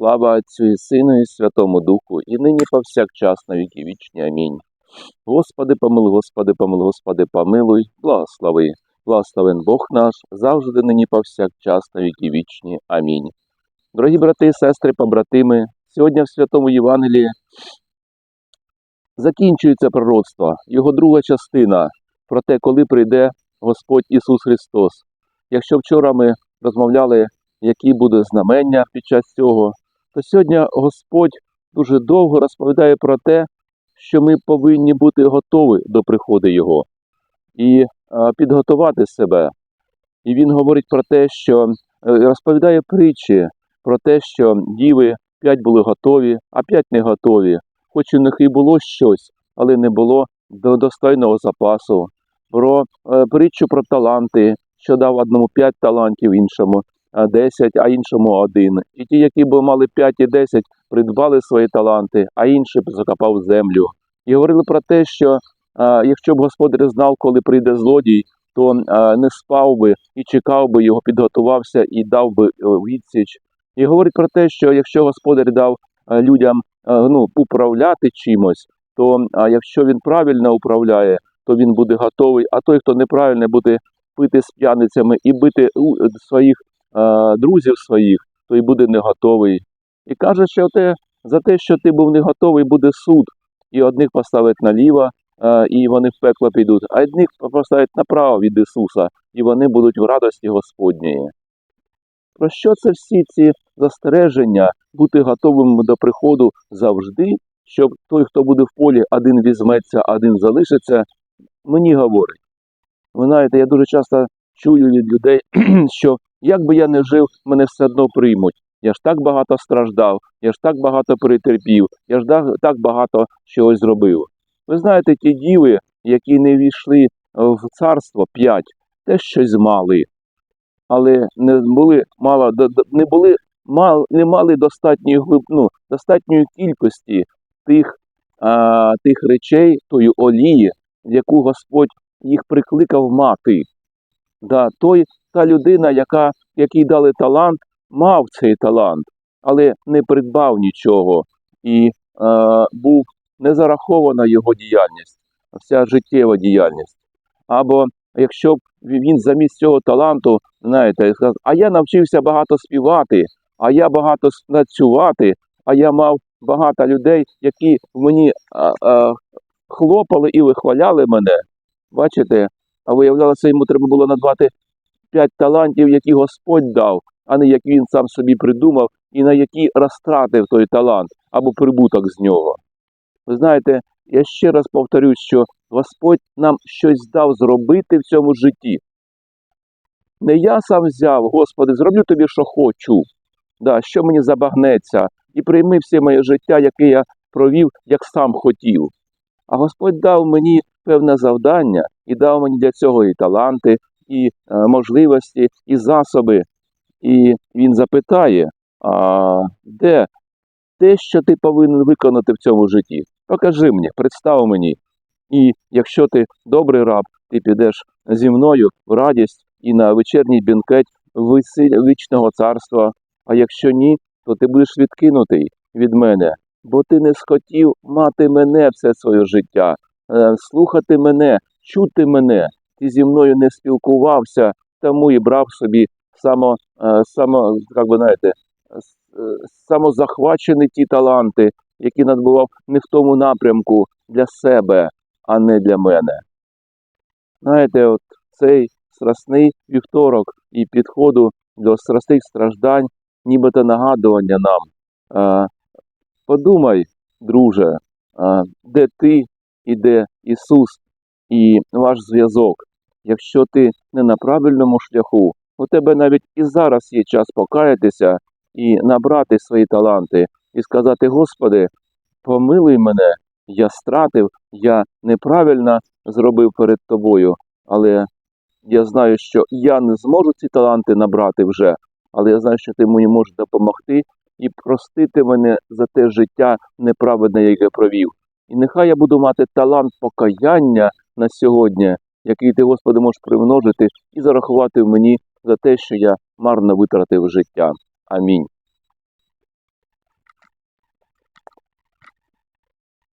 Слава Отцю і Сину, і Святому Духу, і нині повсякчас на віки вічні. Амінь. Господи, помилуй, Господи, помилуй, Господи, помилуй, благослови. Благословен Бог наш, завжди нині повсякчас на віки вічні. Амінь. Дорогі брати сестри, побратими, сьогодні в Святому Євангелії закінчується пророцтво, його друга частина про те, коли прийде Господь Ісус Христос. Якщо вчора ми розмовляли, які будуть знамення під час цього, то сьогодні Господь дуже довго розповідає про те, що ми повинні бути готові до приходу Його і е, підготувати себе. І він говорить про те, що е, розповідає притчі про те, що діви п'ять були готові, а п'ять не готові. Хоч у них і було щось, але не було до- достойного запасу. Про е, притчу про таланти, що дав одному п'ять талантів, іншому е, десять, а іншому один. І ті, які б мали п'ять і десять, придбали свої таланти, а інший б закопав землю. І говорили про те, що е, якщо б господар знав, коли прийде злодій, то е, не спав би і чекав би його, підготувався і дав би е, відсіч. І говорить про те, що якщо господар дав е, людям е, ну, управляти чимось, то якщо він правильно управляє, то він буде готовий. А той, хто неправильно буде пити з п'яницями і бити у- своїх е, друзів своїх, то й буде не готовий. І каже, що те, за те, що ти був не готовий, буде суд. І одних поставить наліво, е, і вони в пекло підуть, а одних поставить направо від Ісуса, і вони будуть в радості Господньої. Про що це всі ці застереження бути готовим до приходу завжди, щоб той, хто буде в полі, один візьметься, один залишиться, мені говорить. Ви знаєте, я дуже часто чую від людей, що як би я не жив, мене все одно приймуть. Я ж так багато страждав, я ж так багато перетерпів, я ж так, багато чогось зробив. Ви знаєте, ті діви, які не війшли в царство п'ять, теж щось мали, але не були до- не були мал, не мали достатньої глиб, ну, достатньої кількості тих, а, тих речей, тої олії, яку Господь їх прикликав мати. Да, той, та людина, яка, якій дали талант, мав цей талант, але не придбав нічого і е, був не зарахована його діяльність, вся життєва діяльність. Або якщо б він замість цього таланту, знаєте, сказав, а я навчився багато співати, а я багато танцювати, а я мав багато людей, які мені а, а, хлопали і вихваляли мене. Бачите, а виявлялося, йому треба було надбати п'ять талантів, які Господь дав, а не як він сам собі придумав, і на які розтратив той талант або прибуток з нього. Ви знаєте, я ще раз повторюсь, що Господь нам щось дав зробити в цьому житті. Не я сам взяв, Господи, зроблю тобі, що хочу, да, що мені забагнеться, і прийми все моє життя, яке я провів, як сам хотів. А Господь дав мені певне завдання і дав мені для цього і таланти, і е, можливості, і засоби. І він запитає: а де те, що ти повинен виконати в цьому житті? Покажи мені, представ мені. І якщо ти добрий раб, ти підеш зі мною в радість і на вечірній висиль- вічного царства. А якщо ні, то ти будеш відкинутий від мене, бо ти не схотів мати мене все своє життя, е, слухати мене, чути мене. Ти зі мною не спілкувався, тому і брав собі само, е, само як ви знаєте, е, самозахвачені ті таланти, які надбував не в тому напрямку для себе, а не для мене. Знаєте, от цей страсний вівторок і підходу до страстих страждань, нібито нагадування нам. Е, подумай, друже, де ти і де Ісус, і ваш зв'язок. Якщо ти не на правильному шляху, у тебе навіть і зараз є час покаятися і набрати свої таланти, і сказати: Господи, помилуй мене, я стратив, я неправильно зробив перед тобою, але я знаю, що я не зможу ці таланти набрати вже, але я знаю, що ти мені можеш допомогти і простити мене за те життя неправедне, яке провів. І нехай я буду мати талант покаяння на сьогодні, який ти, Господи, можеш примножити і зарахувати мені за те, що я марно витратив життя. Амінь.